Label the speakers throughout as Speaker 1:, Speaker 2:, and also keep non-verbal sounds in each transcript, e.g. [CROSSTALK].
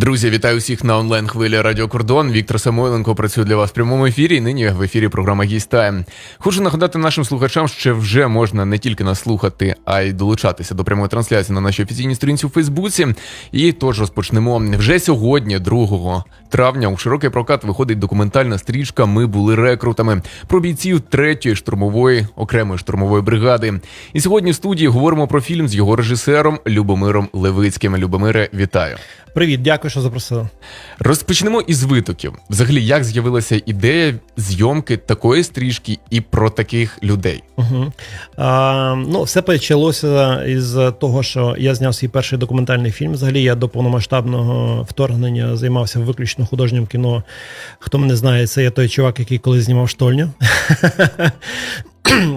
Speaker 1: Друзі, вітаю всіх на онлайн хвилі Радіо Кордон. Віктор Самойленко працює для вас в прямому ефірі. Нині в ефірі програма «Гість Тайм». Хочу нагадати нашим слухачам, що вже можна не тільки нас слухати, а й долучатися до прямої трансляції на нашій офіційній сторінці у Фейсбуці. І тож розпочнемо вже сьогодні, 2 травня, у широкий прокат виходить документальна стрічка Ми були рекрутами про бійців третьої штурмової окремої штурмової бригади. І сьогодні в студії говоримо про фільм з його режисером Любомиром Левицьким. Любомире, вітаю.
Speaker 2: Привіт, дякую, що запросили.
Speaker 1: Розпочнемо із витоків. Взагалі, як з'явилася ідея зйомки такої стрічки і про таких людей?
Speaker 2: Угу. А, ну, все почалося із того, що я зняв свій перший документальний фільм. Взагалі, я до повномасштабного вторгнення займався виключно художнім кіно. Хто мене знає, це я той чувак, який колись знімав штольню.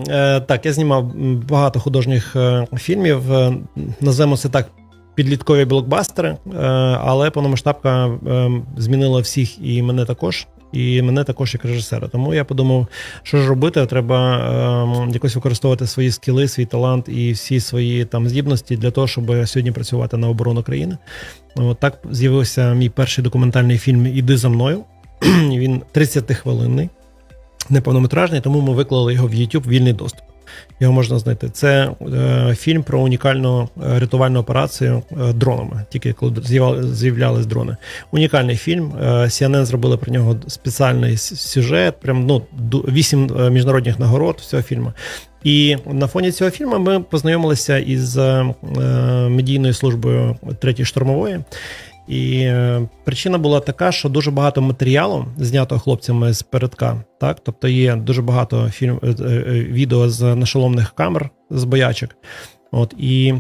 Speaker 2: Е, Так, я знімав багато художніх е, фільмів. Е, Назвемо це так. Підліткові блокбастери, е, але повномасштабка е, змінила всіх і мене також, і мене також як режисера. Тому я подумав, що ж робити, треба е, якось використовувати свої скіли, свій талант і всі свої там здібності для того, щоб сьогодні працювати на оборону країни. От так з'явився мій перший документальний фільм Іди за мною. [CLEARS THROAT] Він 30-хвилинний, неповнометражний, тому ми виклали його в YouTube вільний доступ. Його можна знайти. Це е, фільм про унікальну е, рятувальну операцію е, дронами, тільки коли з'являлись дрони. Унікальний фільм. Е, CNN зробили про нього спеціальний сюжет. Прям ну вісім міжнародних нагород цього фільму. І на фоні цього фільму ми познайомилися із медійною службою третьої штурмової. І е, причина була така, що дуже багато матеріалу знято хлопцями з передка. Так, тобто є дуже багато фільм е, е, відео з нашоломних камер з боячок. От і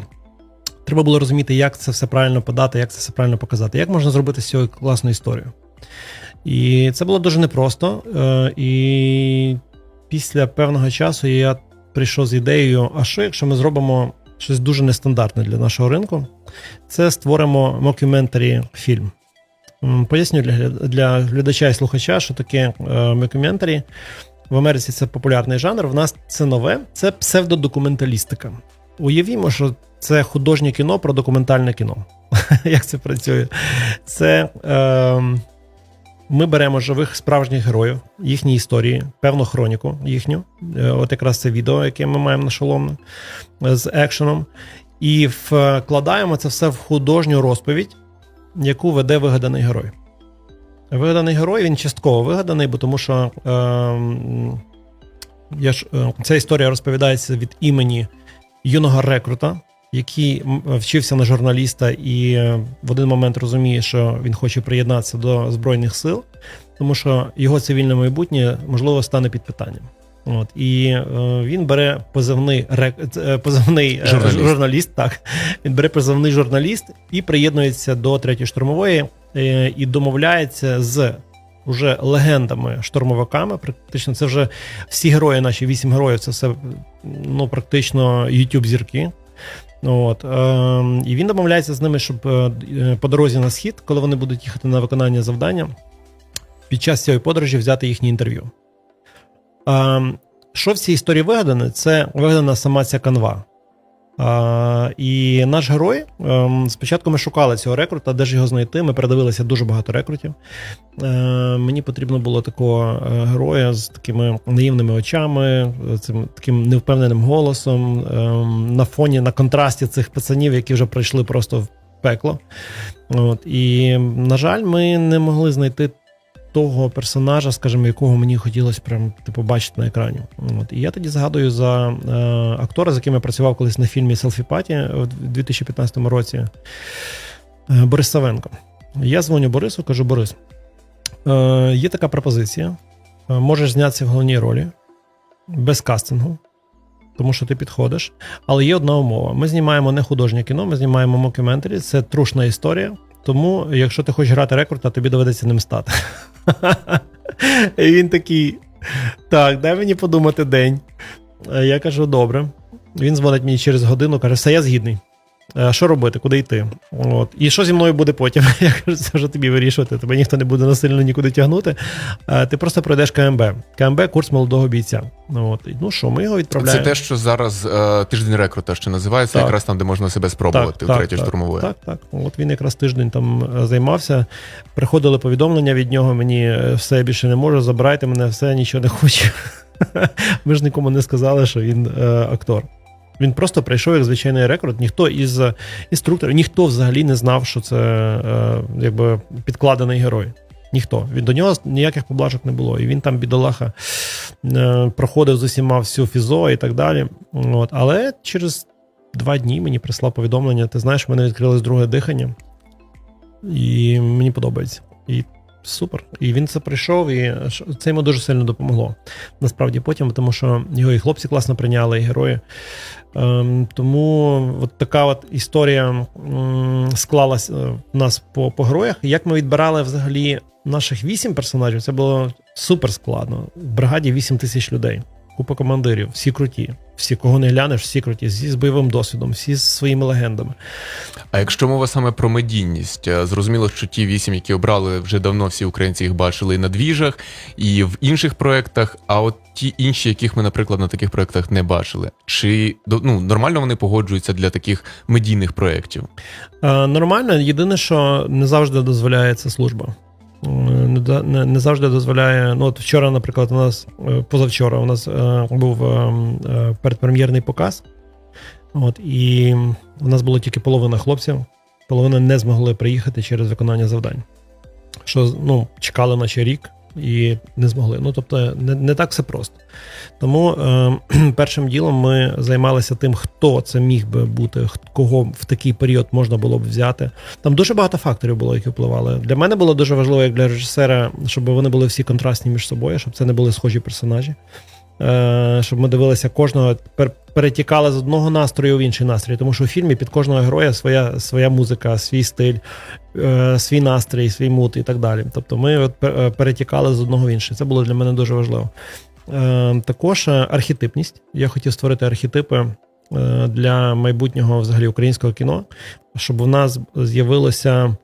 Speaker 2: треба було розуміти, як це все правильно подати, як це все правильно показати, як можна зробити з цього класну історію. І це було дуже непросто. І після певного часу я прийшов з ідеєю: а що, якщо ми зробимо щось дуже нестандартне для нашого ринку? Це створимо мокюментарі фільм. Поясню для, для глядача і слухача, що таке е, мокюментарі. В Америці це популярний жанр. В нас це нове, це псевдодокументалістика. Уявімо, що це художнє кіно про документальне кіно. [LAUGHS] Як це працює? Це е, ми беремо живих справжніх героїв, їхні історії, певну хроніку їхню. Е, от якраз це відео, яке ми маємо на шоломне з екшеном, і вкладаємо це все в художню розповідь, яку веде вигаданий герой. Вигаданий герой він частково вигаданий, бо тому що е, я ж, е, ця історія розповідається від імені юного рекрута, який вчився на журналіста і е, в один момент розуміє, що він хоче приєднатися до Збройних сил, тому що його цивільне майбутнє можливо стане під питанням. От і е, він бере позивний рек, е, позивний е,
Speaker 1: Журналіст.
Speaker 2: журналіст. Так він бере позивний журналіст і приєднується до третьої штурмової е, і домовляється з уже легендами штурмовиками. Практично це вже всі герої, наші вісім героїв. Це все ну практично youtube зірки. От, е, і він домовляється з ними, щоб е, е, по дорозі на схід, коли вони будуть їхати на виконання завдання, під час цієї подорожі взяти їхнє інтерв'ю. А, що в цій історії вигадане? Це вигадана сама ця канва. І наш герой ем, спочатку ми шукали цього рекрута, де ж його знайти. Ми передивилися дуже багато рекрутів. Е, мені потрібно було такого е, героя з такими наївними очами, цим таким невпевненим голосом, ем, на фоні на контрасті цих пацанів, які вже пройшли просто в пекло. От, і, на жаль, ми не могли знайти того персонажа, скажімо, якого мені хотілося прям типу бачити на екрані. От і я тоді згадую за е, актора, з яким я працював колись на фільмі Селфі Паті в 2015 році. Е, Борис Савенко. Я дзвоню Борису, кажу: Борис, е, є така пропозиція. Е, можеш знятися в головній ролі без кастингу, тому що ти підходиш. Але є одна умова: ми знімаємо не художнє кіно, ми знімаємо мокюментарі, це трушна історія. Тому, якщо ти хочеш грати рекорд, то тобі доведеться ним стати. І він такий: так, дай мені подумати день. Е, Я кажу, добре. Він дзвонить мені через годину, каже, все, я згідний. Е, Що робити, куди йти? От. І що зі мною буде потім? [LAUGHS] Я кажу, це вже тобі вирішувати. Тебе ніхто не буде насильно нікуди тягнути. Е, Ти просто пройдеш КМБ. КМБ курс молодого бійця. От. Ну що, ми його
Speaker 1: Це те, що зараз е, тиждень рекрута ще називається,
Speaker 2: Так.
Speaker 1: якраз там, де можна себе спробувати у третій штурмової.
Speaker 2: Так, так. От він якраз тиждень там займався. Приходили повідомлення від нього: мені все я більше не можу, забирайте мене, все, нічого не хочу. [LAUGHS] Ми ж нікому не сказали, що він е, актор. Він просто прийшов як звичайний рекорд. Ніхто із е, інструкторів, ніхто взагалі не знав, що це е, якби підкладений герой. Ніхто. Він до нього ніяких поблажок не було. І він там, бідолаха, е, проходив з усіма всю фізо і так далі. От. Але через два дні мені прислав повідомлення: ти знаєш, мене відкрилось друге дихання, і мені подобається. І супер. І він це прийшов, і це йому дуже сильно допомогло. Насправді потім, тому що його і хлопці класно прийняли, і герої. Ем, тому от така от історія ем, склалась е, в нас по, по героях. Як ми відбирали взагалі наших вісім персонажів, це було супер складно. В бригаді вісім тисяч людей, купа командирів, всі круті. Всі, кого не глянеш, всі круті, всі з бойовим досвідом, всі з своїми легендами.
Speaker 1: А якщо мова саме про медійність, е, зрозуміло, що ті вісім, які обрали, вже давно всі українці їх бачили і на двіжах, і в інших проєктах. А от ті інші, яких ми, наприклад, на таких проєктах не бачили, чи ну, нормально вони погоджуються для таких медійних проєктів?
Speaker 2: Е, нормально, єдине, що не завжди дозволяє це служба. Не, завжди дозволяє. Ну, от вчора, наприклад, у нас е, позавчора у нас е, був е, передпрем'єрний показ. От, і у нас було тільки половина хлопців, половина не змогли приїхати через виконання завдань. Що ну, чекали наче рік і не змогли. Ну, тобто, не, не так все просто. Тому е, [CLEARS THROAT] першим ділом ми займалися тим, хто це міг би бути, кого в такий період можна було б взяти. Там дуже багато факторів було, які впливали. Для мене було дуже важливо, як для режисера, щоб вони були всі контрастні між собою, щоб це не були схожі персонажі. Е, щоб ми дивилися кожного, пер, перетікали з одного настрою в інший настрій. Тому що у фільмі під кожного героя своя, своя музика, свій стиль, е, свій настрій, свій мут і так далі. Тобто ми от е, перетікали з одного в інший. Це було для мене дуже важливо. Також архетипність. Я хотів створити архетипи для майбутнього взагалі українського кіно, щоб у нас з'явилося,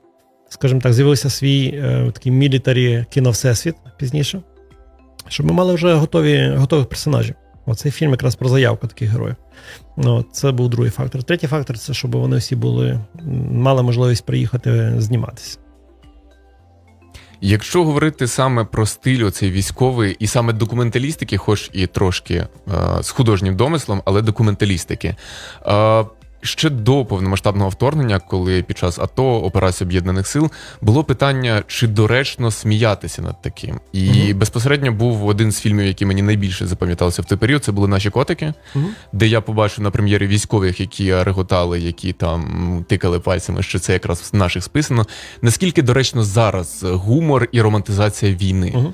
Speaker 2: скажімо так, з'явився свій такий мілітарі кіно всесвіт пізніше, щоб ми мали вже готові, готових персонажів. Оцей фільм якраз про заявку таких героїв. Ну, це був другий фактор. Третій фактор це щоб вони всі були, мали можливість приїхати зніматися.
Speaker 1: Якщо говорити саме про стиль оцей військовий і саме документалістики, хоч і трошки е, з художнім домислом, але документалістики. Е, ще до повномасштабного вторгнення, коли під час АТО операції об'єднаних сил було питання, чи доречно сміятися над таким. І
Speaker 2: Мгм.
Speaker 1: безпосередньо був один з фільмів, який мені найбільше запам'ятався в той період. Це були наші котики, де я побачив на прем'єрі військових, які реготали, які там тикали пальцями, що це якраз з наших списано. Наскільки доречно зараз гумор і романтизація війни?
Speaker 2: Е,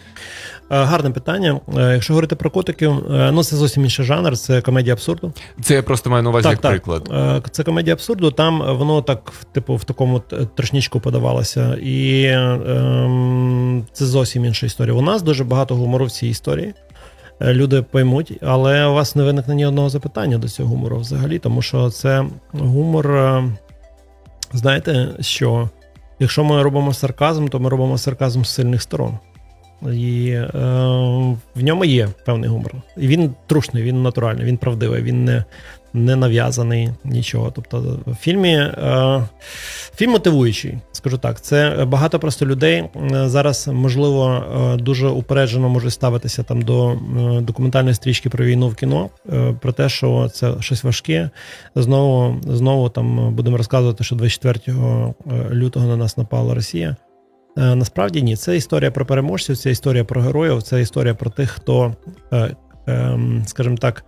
Speaker 2: Гарне питання. Е, Якщо говорити про котиків, е, ну це зовсім інший жанр, це комедія абсурду.
Speaker 1: Це я просто маю на увазі як приклад.
Speaker 2: Е, Це комедія абсурду. Там воно так, типу, в такому трошнічку подавалося. І ем, це зовсім інша історія. У нас дуже багато гумору в цій історії. Е, Люди поймуть, але у вас не виникне ні одного запитання до цього гумору взагалі, тому що це гумор. е, Знаєте, що якщо ми робимо сарказм, то ми робимо сарказм з сильних сторон. І е, в ньому є певний гумор. І він трушний, він натуральний, він правдивий, він не, не нав'язаний нічого. Тобто в фільмі е, фільм мотивуючий, скажу так. Це багато просто людей зараз, можливо, е, дуже упереджено може ставитися там до документальної стрічки про війну в кіно, е, про те, що це щось важке. Знову, знову там будемо розказувати, що 24 лютого на нас напала Росія. Е, Насправді ні, це історія про переможців, це історія про героїв, це історія про тих, хто, е, ем, скажімо так,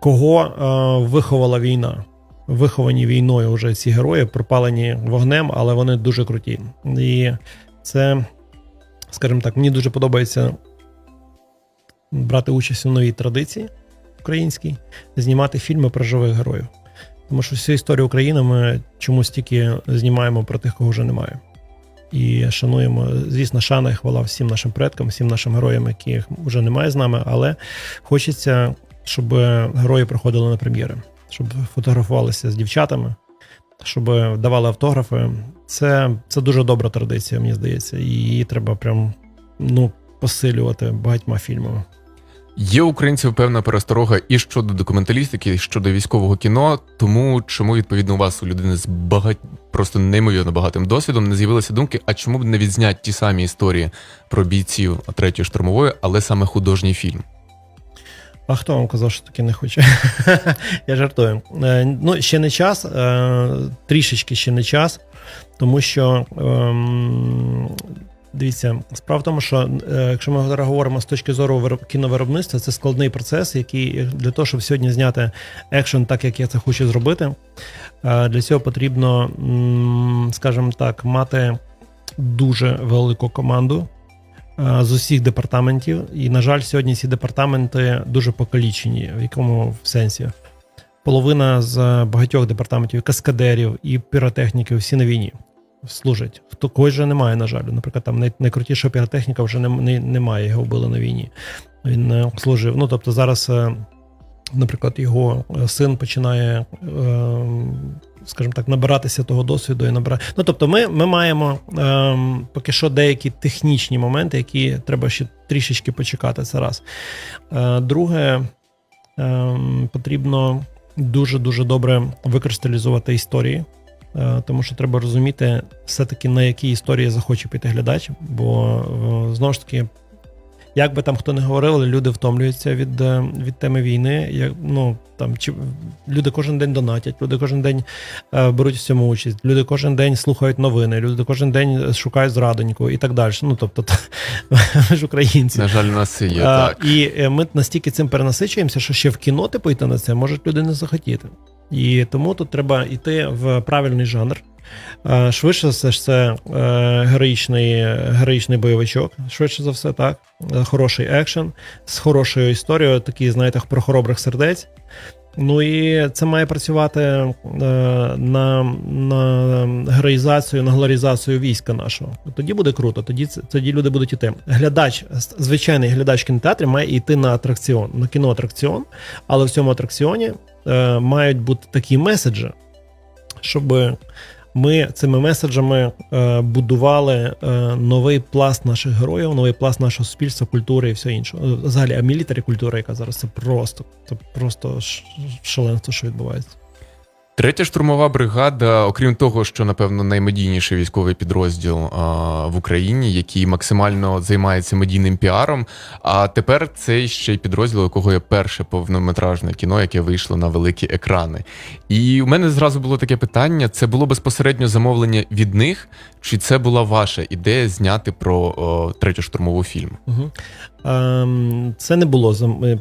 Speaker 2: кого е, виховала війна. Виховані війною вже ці герої, пропалені вогнем, але вони дуже круті. І це, скажімо так, мені дуже подобається брати участь у новій традиції українській, знімати фільми про живих героїв. Тому що всю історію України ми чомусь тільки знімаємо про тих, кого вже немає і шануємо. Звісно, шана і хвала всім нашим предкам, всім нашим героям, яких вже немає з нами, але хочеться, щоб герої приходили на прем'єри, щоб фотографувалися з дівчатами, щоб давали автографи. Це, це дуже добра традиція, мені здається, і її треба прям ну, посилювати багатьма фільмами.
Speaker 1: Є українців певна пересторога і щодо документалістики, і щодо військового кіно. Тому чому відповідно у вас у людини з багать просто неймовірно багатим досвідом не з'явилися думки, а чому б не відзняти ті самі історії про бійців третьої штурмової, але саме художній фільм?
Speaker 2: А хто вам казав, що таке не хоче? [LAUGHS] Я жартую. Е, Ну, ще не час, е, трішечки ще не час, тому що. Дивіться, справа в тому, що е, якщо ми зараз говоримо з точки зору кіновиробництва, це складний процес, який для того, щоб сьогодні зняти екшен так, як я це хочу зробити, е, для цього потрібно, скажімо так, мати дуже велику команду е, з усіх департаментів. І, на жаль, сьогодні ці департаменти дуже покалічені. В якому в сенсі? Половина з багатьох департаментів, каскадерів і піротехніків всі на війні служать. Хто когось вже немає, на жаль. Наприклад, там най- найкрутішого піротехніка вже не, не, немає, його вбили на війні. Він е, служив. Ну тобто зараз, е, наприклад, його е, син починає. Скажімо так, набиратися того досвіду і набирати. Ну тобто, ми, ми маємо ем, поки що деякі технічні моменти, які треба ще трішечки почекати. Це раз. Друге, ем, потрібно дуже дуже добре викристалізувати історії. Е, Тому що треба розуміти все-таки на які історії захоче піти глядач, бо е, знову ж таки, як би там хто не говорив, але люди втомлюються від, е, від теми війни. Як, ну, там, чи, люди кожен день донатять, люди кожен день е, беруть в цьому участь, люди кожен день слухають новини, люди кожен день шукають зрадоньку і так далі. Ну, тобто, [LAUGHS] ми ж українці.
Speaker 1: На жаль, нас є так.
Speaker 2: І е, ми настільки цим перенасичуємося, що ще в кіно типу йти на це можуть люди не захотіти. І тому тут треба йти в правильний жанр. Е, Швидше все ж це е, героїчний, героїчний бойовичок. Швидше за все, так. Е, Хороший екшен з хорошою історією, такий, знаєте, про хоробрих сердець. Ну і це має працювати на, на героїзацію, на глорізацію війська нашого. Тоді буде круто, тоді, тоді люди будуть іти. Глядач, звичайний глядач в кінотеатрі має йти на атракціон, на кіноатракціон, але в цьому атракціоні мають бути такі меседжі, щоб ми цими меседжами е, будували е, новий пласт наших героїв, новий пласт нашого суспільства, культури і все інше. Взагалі, а мілітарі культура, яка зараз це просто, це просто шаленство, що відбувається.
Speaker 1: Третя штурмова бригада, окрім того, що напевно наймедійніший військовий підрозділ а, в Україні, який максимально займається медійним піаром. А тепер це ще й підрозділ, у якого є перше повнометражне кіно, яке вийшло на великі екрани. І у мене зразу було таке питання: це було безпосередньо замовлення від них, чи це була ваша ідея зняти про о, третю штурмову фільм?
Speaker 2: Угу. Це не було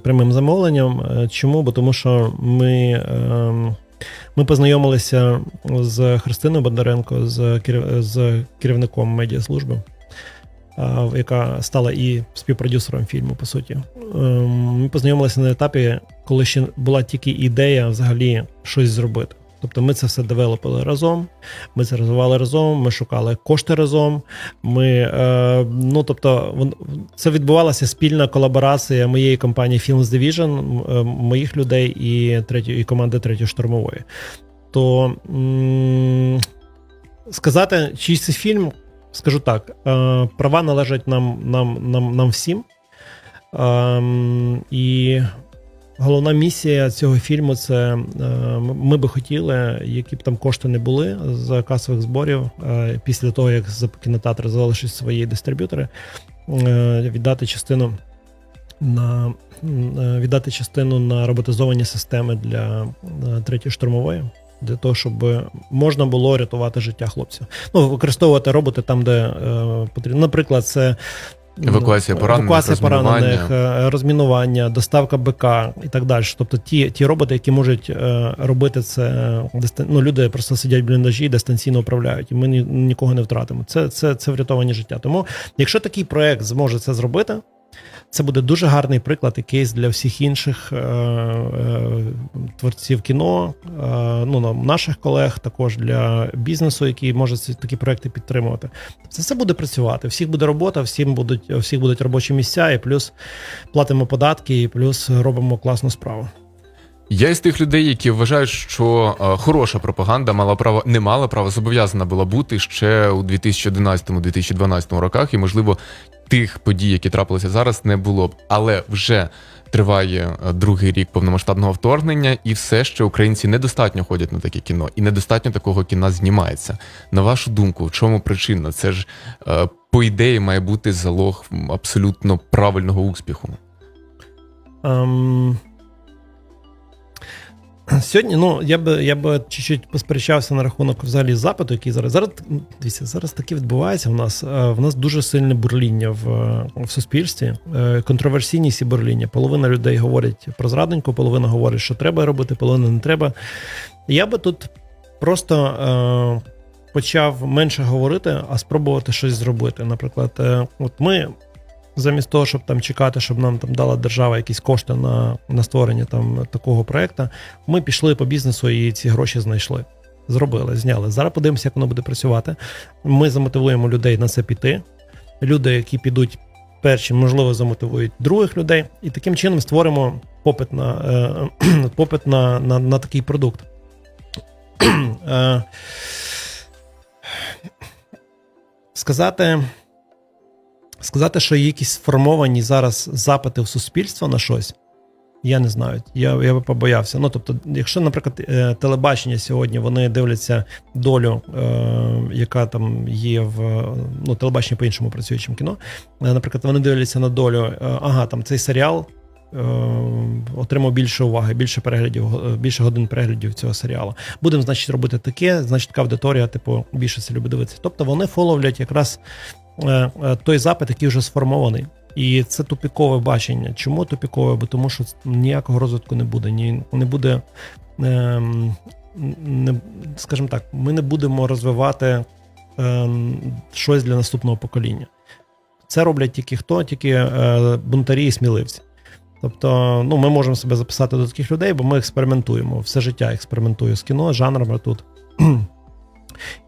Speaker 2: прямим замовленням. Е, Чому? Бо тому що ми, ем, ми познайомилися з Христиною Бондаренко, з, з керівником медіаслужби, яка стала і співпродюсером фільму, по суті. Ем, Ми познайомилися на етапі, коли ще була тільки ідея взагалі щось зробити. Тобто ми це все девелопили разом, ми це розвивали разом, ми шукали кошти разом. Ми, е, ну тобто, це відбувалася спільна колаборація моєї компанії Films Division, е, моїх людей і третьої і команди третьої штурмової. То сказати, чий це фільм, скажу так: е, права належать нам, нам, нам, нам всім. Ем, і головна місія цього фільму це е, ми би хотіли, які б там кошти не були з касових зборів, е, після того як кінотеатр залишить свої дистриб'ютори, е, віддати частину на віддати частину на роботизовані системи для третьої штурмової. Для того, щоб можна було рятувати життя хлопців. Ну, використовувати роботи там, де е, потрібно. Наприклад, це
Speaker 1: Евакуація поранених,
Speaker 2: евакуація
Speaker 1: розмінування.
Speaker 2: поранених, е, розмінування, доставка БК і так далі. Тобто ті, ті роботи, які можуть е, робити це, дистан- ну, люди просто сидять в бліндажі і дистанційно управляють, і ми нікого не втратимо. Це, це, це врятовані життя. Тому, якщо такий проект зможе це зробити, це буде дуже гарний приклад і кейс для всіх інших е, е, творців кіно, е, ну на- наших колег, також для бізнесу, який може такі проекти підтримувати. Це все буде працювати. Всіх буде робота, всім будуть всіх будуть робочі місця, і плюс платимо податки, і плюс робимо класну справу.
Speaker 1: Я із тих людей, які вважають, що е, хороша пропаганда мала право не мала права, зобов'язана була бути ще у 2011-2012 роках, і можливо тих подій, які трапилися зараз, не було б. Але вже триває е, другий рік повномасштабного вторгнення, і все ще українці недостатньо ходять на таке кіно, і недостатньо такого кіна знімається. На вашу думку, в чому причина? Це ж е, по ідеї має бути залог абсолютно правильного успіху.
Speaker 2: Ем... Сьогодні, ну, я би я би чуть-чуть посперечався на рахунок взагалі запиту, який зараз. Зараз дивіться, зараз таке відбувається в нас. Е, В нас дуже сильне бурління в, в суспільстві, е, контроверсійність і бурління. Половина людей говорять про зрадоньку, половина говорить, що треба робити, половина не треба. Я би тут просто е, почав менше говорити, а спробувати щось зробити. Наприклад, е, от ми замість того, щоб там чекати, щоб нам там дала держава якісь кошти на, на створення там такого проекту, ми пішли по бізнесу і ці гроші знайшли. Зробили, зняли. Зараз подивимося, як воно буде працювати. Ми замотивуємо людей на це піти. Люди, які підуть перші, можливо, замотивують других людей, і таким чином створимо попит на, е, [CLEARS THROAT] попит на, на, на такий продукт. Е, [CLEARS THROAT] сказати. Сказати, що є якісь сформовані зараз запити в суспільство на щось, я не знаю. Я я би побоявся. Ну тобто, якщо, наприклад, е, телебачення сьогодні вони дивляться долю, е, яка там є в ну, телебачення по-іншому працює, чим кіно. Е, Наприклад, вони дивляться на долю, ага, там цей серіал. Отримав більше уваги, більше переглядів, більше годин переглядів цього серіалу. Будемо, значить, робити таке, значить, така аудиторія, типу, більше це любить дивитися. Тобто вони фоловлять якраз той запит, який вже сформований. І це тупікове бачення. Чому тупікове? Бо тому що ніякого розвитку не буде. Ні, не буде, ем, не, скажімо так, ми не будемо розвивати ем, щось для наступного покоління. Це роблять тільки хто, тільки е, бунтарі і сміливці. Тобто, ну, ми можемо себе записати до таких людей, бо ми експериментуємо. Все життя експериментую з кіно, з жанрами тут. [CLEARS THROAT]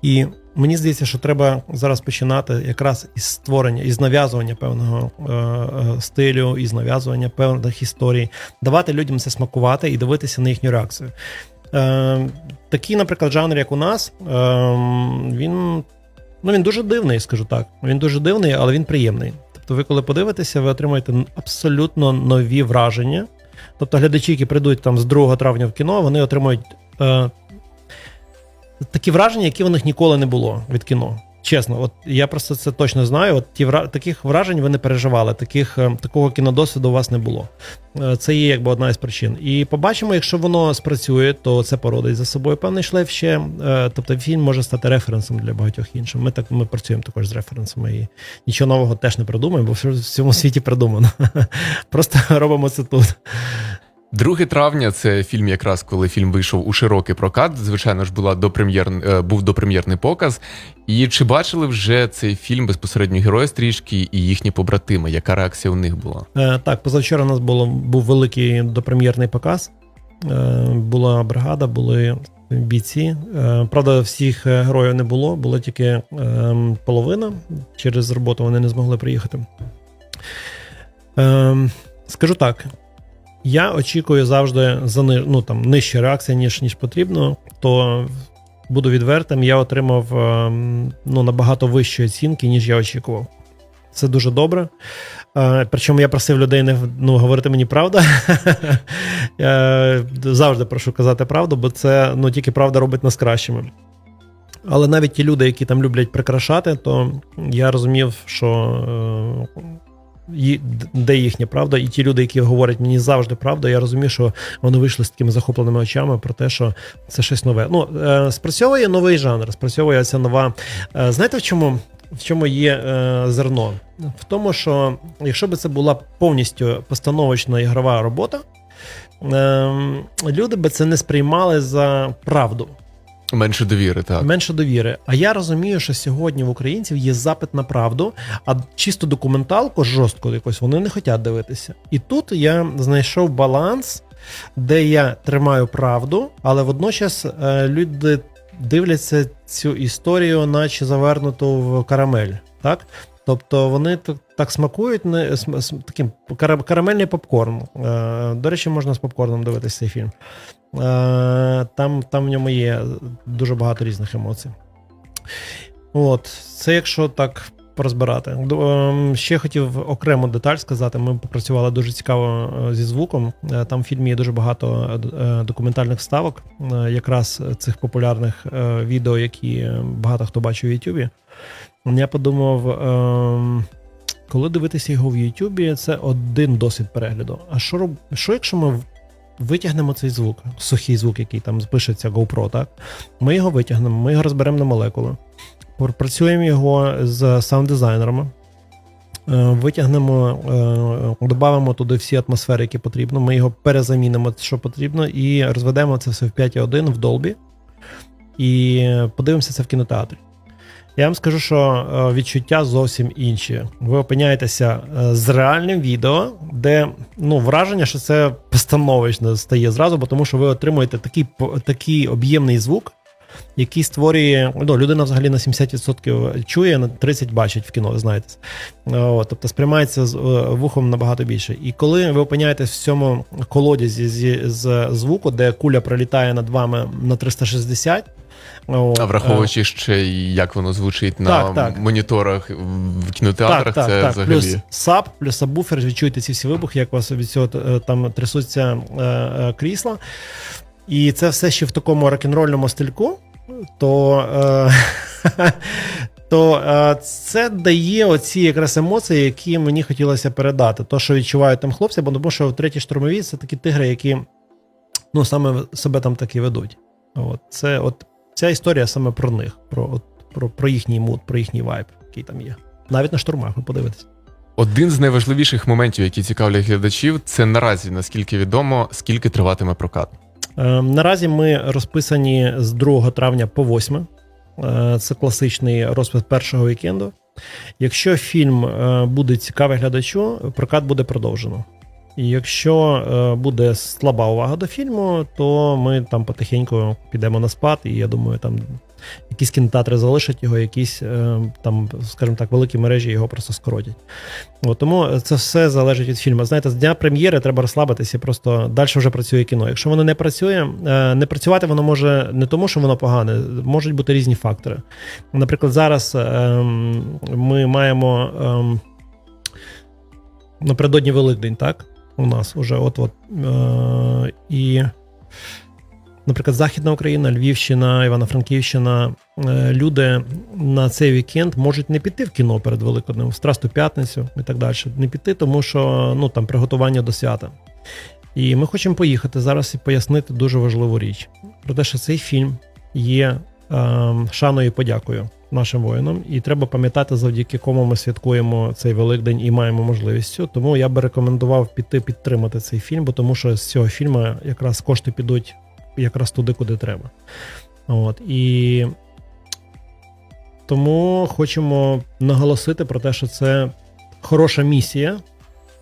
Speaker 2: І мені здається, що треба зараз починати якраз із створення, із нав'язування певного е, е, стилю, із нав'язування певних історій, давати людям це смакувати і дивитися на їхню реакцію. Е, такий, наприклад, жанр, як у нас, е, він, ну, він дуже дивний, скажу так. Він дуже дивний, але він приємний. Тобто, ви коли подивитеся, ви отримаєте абсолютно нові враження. Тобто, глядачі, які прийдуть там з 2 травня в кіно, вони отримують. Такі враження, які у них ніколи не було від кіно. Чесно, от я просто це точно знаю. От ті таких вражень ви не переживали, таких е, такого кінодосвіду у вас не було. Е, Це є якби одна із причин. І побачимо, якщо воно спрацює, то це породить за собою певний шлейф ще. Е, Тобто фільм може стати референсом для багатьох інших. Ми так ми працюємо також з референсами і нічого нового теж не придумаємо, бо в цьому світі придумано. [LAUGHS] Просто робимо це тут.
Speaker 1: 2 травня це фільм, якраз коли фільм вийшов у широкий прокат. Звичайно ж, була допрем'єр... е, був допрем'єрний показ. І чи бачили вже цей фільм безпосередньо герої стрічки і їхні побратими? Яка реакція у них була?
Speaker 2: Е, Так, позавчора у нас було, був великий допрем'єрний показ. Е, Була бригада, були бійці. Е, Правда, всіх е, героїв не було, було тільки е, половина. Через роботу вони не змогли приїхати. Е, Скажу так. Я очікую завжди за ну, там, нижча реакція, ніж, ніж потрібно, то буду відвертим, я отримав ем, ну, набагато вищі оцінки, ніж я очікував. Це дуже добре. Е, Причому я просив людей не ну, говорити мені правду. Я [LAUGHS] завжди прошу казати правду, бо це ну, тільки правда робить нас кращими. Але навіть ті люди, які там люблять прикрашати, то я розумів, що де їхня правда, і ті люди, які говорять мені завжди правду, я розумію, що вони вийшли з такими захопленими очами про те, що це щось нове. Ну, е, спрацьовує новий жанр, спрацьовує ця нова. Е, знаєте, в чому? В чому є е, зерно? В тому, що якщо б це була повністю постановочна ігрова робота, е, люди би це не сприймали за правду.
Speaker 1: Менше довіри, так.
Speaker 2: Менше довіри. А я розумію, що сьогодні в українців є запит на правду, а чисто документалку жорстко якось вони не хочуть дивитися. І тут я знайшов баланс, де я тримаю правду, але водночас е, люди дивляться цю історію, наче завернуту в карамель. Так? Тобто вони так смакують не, таким кара- карамельний попкорн. Е, До речі, можна з попкорном дивитися цей фільм. Е, Там, там в ньому є дуже багато різних емоцій. От, це якщо так порозбирати. Д- ем, Ще хотів окрему деталь сказати. Ми попрацювали дуже цікаво е, зі звуком. Е, Там в фільмі є дуже багато документальних вставок, якраз цих популярних відео, які багато хто бачив в Ютубі. Я подумав, ем, коли дивитися його в Ютубі, це один досвід перегляду. А що, роб... що якщо ми витягнемо цей звук, сухий звук, який там пишеться GoPro, так? Ми його витягнемо, ми його розберемо на молекули, працюємо його з саунд-дизайнерами. е, Витягнемо, е, додамо туди всі атмосфери, які потрібно. Ми його перезамінимо, що потрібно, і розведемо це все в 5.1 в долбі. І подивимося це в кінотеатрі. Я вам скажу, що е, відчуття зовсім інші. Ви опиняєтеся е, з реальним відео, де ну, враження, що це постановочно стає зразу, бо тому що ви отримуєте такий, такий об'ємний звук, який створює. Ну, людина взагалі на 70% чує, на 30% бачить в кіно, ви знаєте. Е, тобто сприймається з е, вухом набагато більше. І коли ви опиняєтесь в цьому колодязі зі- з звуку, де куля пролітає над вами на 360. от,
Speaker 1: А
Speaker 2: е,
Speaker 1: враховуючи ще як воно звучить на
Speaker 2: Так, так.
Speaker 1: моніторах в кінотеатрах, це взагалі.
Speaker 2: Плюс САП, плюс сабвуфер, відчуєте ці всі вибухи, як у вас від цього е, там трясуться е, е, крісла. І це все ще в такому рок-н-рольному стильку, то, е, [LAUGHS] то е, це дає оці якраз емоції, які мені хотілося передати. То, що відчувають там хлопці, бо тому що в третій штурмовій це такі тигри, які ну, саме себе там так і ведуть. От, це, от, ця історія саме про них, про, от, про, про їхній муд, про їхній вайб, який там є. Навіть на штурмах, ви подивитесь.
Speaker 1: Один з найважливіших моментів, які цікавлять глядачів, це наразі, наскільки відомо, скільки триватиме прокат.
Speaker 2: Е, Наразі ми розписані з 2 травня по 8. Е, Це класичний розпис першого вікенду. Якщо фільм е, буде цікавий глядачу, прокат буде продовжено. І якщо буде слаба увага до фільму, то ми там потихеньку підемо на спад, і я думаю, там якісь кінотеатри залишать його, якісь е, там, скажімо так, великі мережі його просто скоротять. От, тому це все залежить від фільму. Знаєте, з дня прем'єри треба розслабитися, просто далі вже працює кіно. Якщо воно не працює, е, не працювати воно може не тому, що воно погане, можуть бути різні фактори. Наприклад, зараз ем, ми маємо напередодні Великдень, так? У нас уже от-от. Е, і, наприклад, Західна Україна, Львівщина, Івано-Франківщина. е, Люди на цей вікенд можуть не піти в кіно перед Великоднем, в Страсту п'ятницю і так далі. Не піти, тому що ну, там приготування до свята. І ми хочемо поїхати зараз і пояснити дуже важливу річ про те, що цей фільм є ем, шаною і подякою нашим воїнам, і треба пам'ятати, завдяки кому ми святкуємо цей Великдень і маємо можливість. Тому я би рекомендував піти підтримати цей фільм, бо тому що з цього фільму якраз кошти підуть якраз туди, куди треба. От і тому хочемо наголосити про те, що це хороша місія.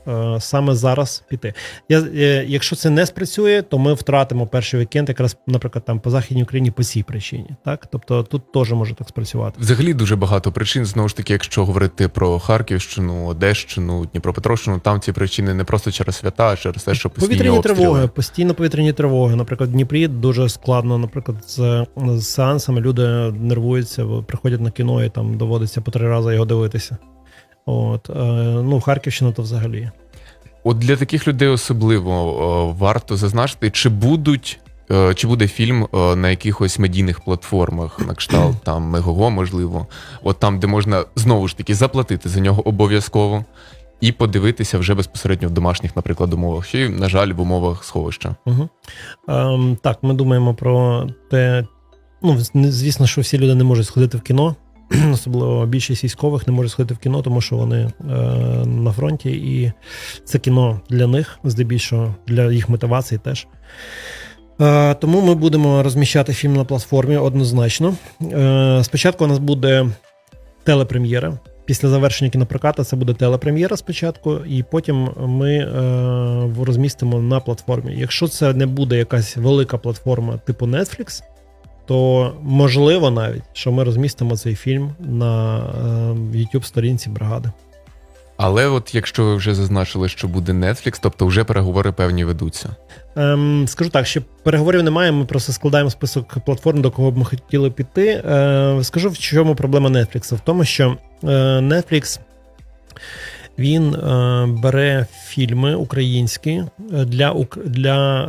Speaker 2: Е, Саме зараз піти. Я, е, якщо це не спрацює, то ми втратимо перший вікенд, якраз, наприклад, там по Західній Україні по цій причині. Так? Тобто тут теж може так спрацювати.
Speaker 1: Взагалі дуже багато причин. Знову ж таки, якщо говорити про Харківщину, Одещину, Дніпропетровщину, там ці причини не просто через свята, а через те, що постійні
Speaker 2: Повітряні
Speaker 1: обстріли.
Speaker 2: тривоги, постійно повітряні тривоги. Наприклад, в Дніпрі дуже складно. Наприклад, з, з сеансами люди нервуються, приходять на кіно і там доводиться по три рази його дивитися. От, е, ну, Харківщина то взагалі.
Speaker 1: От для таких людей особливо е, варто зазначити, чи будуть. е, Чи буде фільм е, на якихось медійних платформах, на кшталт [CLEARS THROAT] там Мегого, можливо, от там, де можна знову ж таки заплатити за нього обов'язково і подивитися вже безпосередньо в домашніх, наприклад, умовах, чи, на жаль, в умовах сховища.
Speaker 2: Угу. Ем, так, ми думаємо про те. Ну, звісно, що всі люди не можуть сходити в кіно, [CLEARS THROAT] особливо більшість військових не можуть сходити в кіно, тому що вони е, на фронті, і це кіно для них, здебільшого, для їх мотивації теж. Е, тому ми будемо розміщати фільм на платформі однозначно. Е, спочатку у нас буде телепрем'єра. Після завершення кінопрокату це буде телепрем'єра спочатку, і потім ми е, розмістимо на платформі. Якщо це не буде якась велика платформа типу Netflix, то можливо навіть, що ми розмістимо цей фільм на е, youtube сторінці бригади.
Speaker 1: Але от якщо ви вже зазначили, що буде Netflix, тобто вже переговори певні ведуться.
Speaker 2: Ем, скажу так, що переговорів немає. Ми просто складаємо список платформ, до кого б ми хотіли піти. Е, скажу, в чому проблема Netflix? В тому, що е, Netflix він е, бере фільми українські е, для, для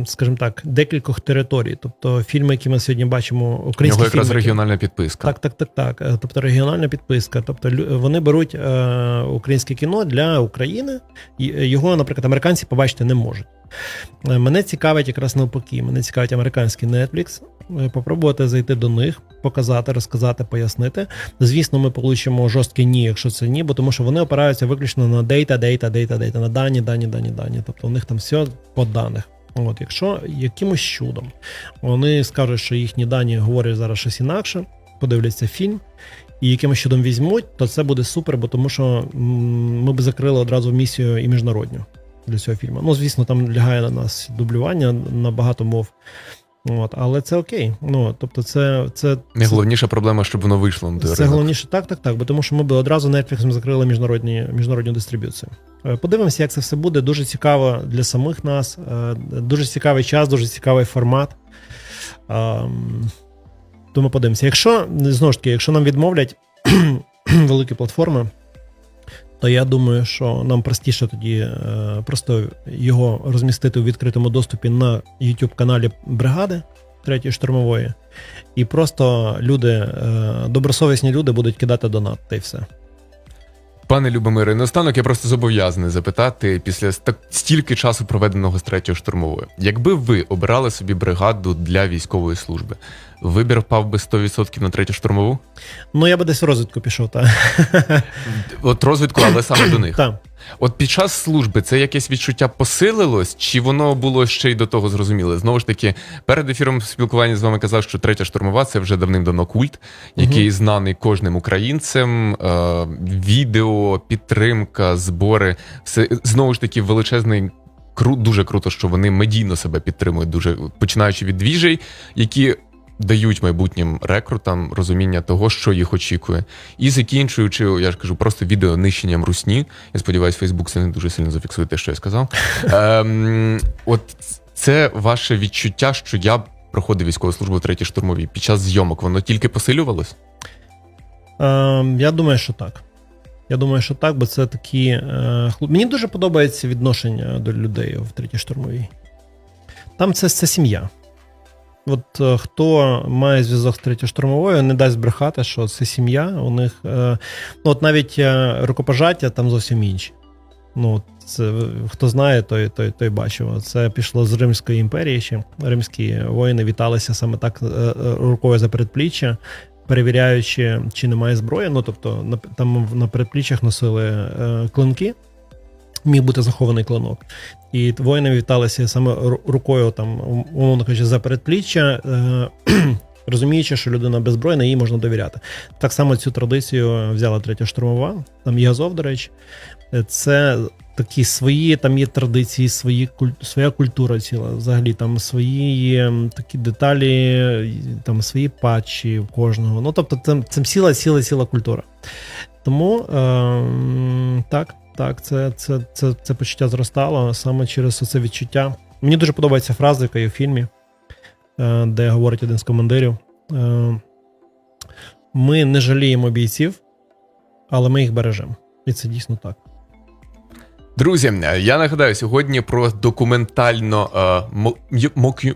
Speaker 2: е, скажімо так, декількох територій. Тобто фільми, які ми сьогодні бачимо, українські
Speaker 1: Його якраз
Speaker 2: фільми, які-
Speaker 1: регіональна підписка.
Speaker 2: так, так, так, так. Е, Тобто регіональна підписка. Тобто вони беруть е, українське кіно для України, його, наприклад, американці побачити не можуть. Е, Мене цікавить якраз навпаки. Мене цікавить американський Netflix. Е, Попробувати зайти до них, показати, розказати, пояснити. Звісно, ми получимо жорстке ні, якщо це ні, бо тому що вони опираються виключно на дейта, дейта, дейта, дейта, на дані, дані, дані, дані. Тобто у них там все по даних. От, якщо якимось чудом вони скажуть, що їхні дані говорять зараз щось інакше, подивляться фільм і якимось чудом візьмуть, то це буде супер, бо тому що ми б закрили одразу місію і міжнародню для цього фільму. Ну, звісно, там лягає на нас дублювання на багато мов. От, але це окей. Ну, тобто, це, це, це,
Speaker 1: Найголовніша проблема, щоб воно вийшло на
Speaker 2: це
Speaker 1: ринок.
Speaker 2: головніше так, так, так. Бо тому що ми б одразу Netflix закрили міжнародні, міжнародну дистриб'юцію. Е, Подивимося, як це все буде. Дуже цікаво для самих нас. е, Дуже цікавий час, дуже цікавий формат. Ем, Тому подивимося. Якщо знову ж таки, якщо нам відмовлять [CLEARS THROAT] великі платформи, то я думаю, що нам простіше тоді е, просто його розмістити у відкритому доступі на youtube каналі бригади третьої штурмової. І просто люди, е, добросовісні люди будуть кидати донат, та й все.
Speaker 1: Пане Любомире, наостанок я просто зобов'язаний запитати після так стільки часу проведеного з третьою штурмовою. Якби ви обирали собі бригаду для військової служби, вибір впав би 100% на третю штурмову?
Speaker 2: Ну, я би десь в розвідку пішов, так.
Speaker 1: От розвідку, але саме до них.
Speaker 2: Так.
Speaker 1: От під час служби це якесь відчуття посилилось, чи воно було ще й до того зрозуміле? Знову ж таки, перед ефіром спілкування з вами казав, що третя штурмова це вже давним-давно культ, який знаний кожним українцем. Е, відео, підтримка, збори. Все знову ж таки величезний. Кру, дуже круто, що вони медійно себе підтримують, дуже починаючи від двіжей, які дають майбутнім рекрутам розуміння того, що їх очікує, і закінчуючи, я ж кажу, просто відео нищенням русні. Я сподіваюся, Фейсбук це не дуже сильно зафіксує те, що я сказав. [LAUGHS] Ем, от це ваше відчуття, що я проходив військову службу в третій штурмовій. Під час зйомок воно тільки посилювалось?
Speaker 2: Ем, я думаю, що так. Я думаю, що так, бо це такі. Е, Мені дуже подобається відношення до людей в третій штурмовій. Там це, це сім'я. От е, хто має зв'язок з третьою штурмовою, не дасть брехати, що це сім'я. У них е, ну, от навіть е, рукопожаття там зовсім інші. Ну, це хто знає, той, той, той бачив. Це пішло з Римської імперії. Ще римські воїни віталися саме так рукою за передпліччя, перевіряючи, чи немає зброї. Ну тобто, на там на передпліччях носили е, клинки. Міг бути захований клинок. І воїни віталися саме рукою, там, умовно кажучи, за передпліччя, е, [CLEARS THROAT] розуміючи, що людина беззбройна, їй можна довіряти. Так само цю традицію взяла третя штурмова, там є до речі. Це такі свої, там є традиції, свої, своя культура ціла. Взагалі там свої є такі деталі, там свої патчі в кожного. Ну, тобто, це ціла, ціла, ціла культура. Тому е, так, так, це, це, це, це почуття зростало саме через це відчуття. Мені дуже подобається фраза, яка є в фільмі, е, де говорить один з командирів. Е, ми не жаліємо бійців, але ми їх бережемо. І це дійсно так.
Speaker 1: Друзі, я нагадаю сьогодні про документально е, мо-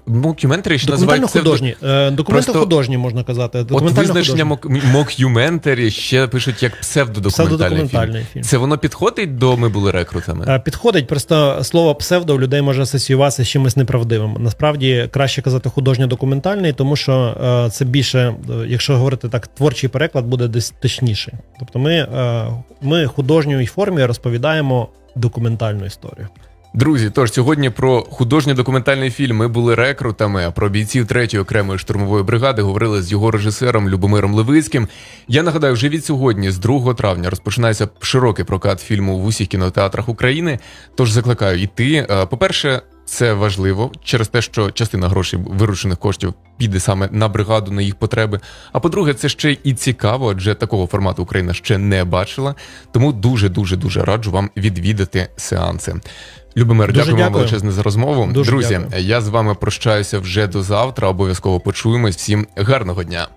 Speaker 1: мокюментарі, що називають
Speaker 2: Документально художні. Е, Документально художні можна казати.
Speaker 1: От визначення мокюментарі ще пишуть як псевдодокументальний фільм.
Speaker 2: Псевдодокументальний фільм.
Speaker 1: Це воно підходить до ми були рекрутами.
Speaker 2: Е, Підходить, просто слово псевдо у людей може асоціюватися з чимось неправдивим. Насправді краще казати художньо-документальний, тому що це більше, якщо говорити так, творчий переклад буде десь точніший. Тобто ми, ми художньою формі розповідаємо документальну історію.
Speaker 1: Друзі, тож сьогодні про художньо документальний фільм ми були рекрутами. а Про бійців третьої окремої штурмової бригади говорили з його режисером Любомиром Левицьким. Я нагадаю, вже від сьогодні, з 2 травня, розпочинається широкий прокат фільму в усіх кінотеатрах України. Тож закликаю йти. Е, По-перше, це важливо через те, що частина грошей виручених коштів піде саме на бригаду, на їх потреби. А по-друге, це ще і цікаво, адже такого формату Україна ще не бачила. Тому дуже дуже дуже раджу вам відвідати сеанси. Любимир,
Speaker 2: Дуже
Speaker 1: дякую вам величезне за розмову.
Speaker 2: Дуже
Speaker 1: Друзі,
Speaker 2: дякую.
Speaker 1: я з вами прощаюся вже до завтра. Обов'язково почуємось. Всім гарного дня.